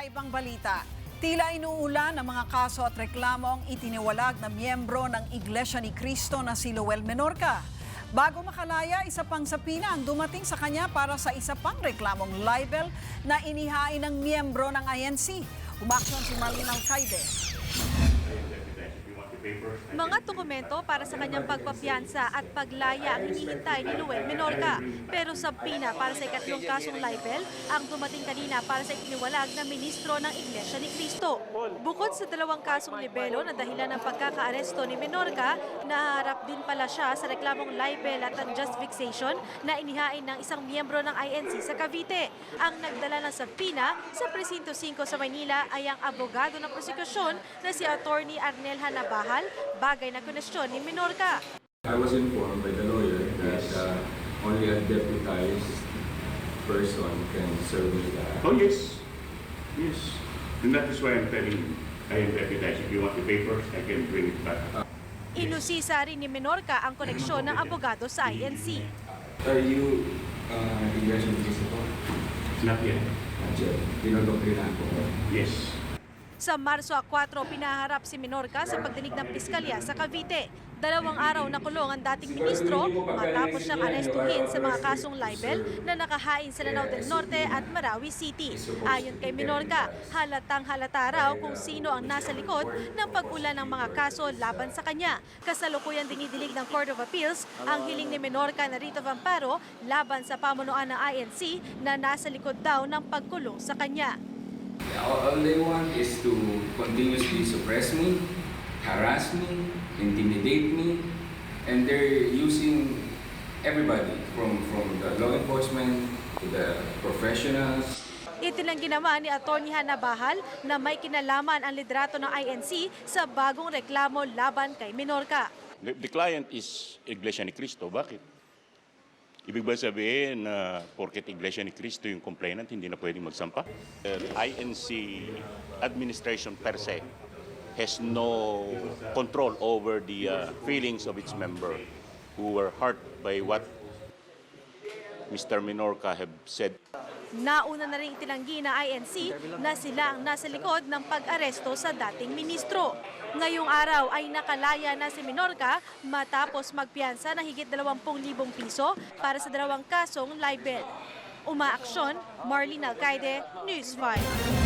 Ibang balita, tila inuulan ng mga kaso at reklamong itiniwalag na miyembro ng Iglesia ni Cristo na si Lowell Menorca. Bago makalaya, isa pang sapina ang dumating sa kanya para sa isa pang reklamong libel na inihain ng miyembro ng INC. Umaksyon si Marlene Alcaide. Mga dokumento para sa kanyang pagpapiansa at paglaya ang hinihintay ni Luel Menorca. Pero sa pina para sa ikatlong kasong libel, ang dumating kanina para sa itiniwalag na ministro ng Iglesia ni Cristo. Bukod sa dalawang kasong libelo na dahilan ng pagkakaaresto ni Menorca, naharap din pala siya sa reklamong libel at unjust vexation na inihain ng isang miyembro ng INC sa Cavite. Ang nagdala ng sapina sa Presinto 5 sa Manila ay ang abogado ng prosekusyon na si Attorney Arnel Hanabahal, bagay na kunestyon ni Menorca. I was informed by the lawyer that uh, only a deputized person can serve me that. Oh, yes. Yes. And that is why I'm telling you, I am deputized. If you want the papers, I can bring it back. Inusisa rin ni Menorca ang koneksyon ng abogado sa INC. Are you uh, Iglesia ni Cristo po? Not yet. Nandiyan. Dinodoktrinan po. Yes. Sa Marso 4, pinaharap si Menorca sa pagdinig ng piskalya sa Cavite. Dalawang araw na kulong ang dating ministro matapos siyang arestuhin sa mga kasong libel na nakahain sa Lanao del Norte at Marawi City. Ayon kay Menorca, halatang halata raw kung sino ang nasa likod ng pag-ulan ng mga kaso laban sa kanya. Kasalukuyan dinidilig ng Court of Appeals ang hiling ni Menorca na Rito Vamparo laban sa pamunuan ng INC na nasa likod daw ng pagkulong sa kanya. All, all they want is to continuously suppress me, harass me, intimidate me, and they're using everybody from, from the law enforcement to the professionals. Ito lang ginawa ni Atty. Hannah Bahal na may kinalaman ang liderato ng INC sa bagong reklamo laban kay Minorca. The, the client is Iglesia ni Cristo. Bakit? Ibig ba sabihin na porket Iglesia ni Cristo yung complainant, hindi na pwedeng magsampa? The INC administration per se has no control over the uh, feelings of its member who were hurt by what Mr. Minorca have said. Nauna na rin itinanggi ng INC na sila ang nasa likod ng pag-aresto sa dating ministro. Ngayong araw ay nakalaya na si Minorca matapos magpiyansa ng higit 20,000 piso para sa dalawang kasong libel. Umaaksyon, Marlene Alcaide, News 5.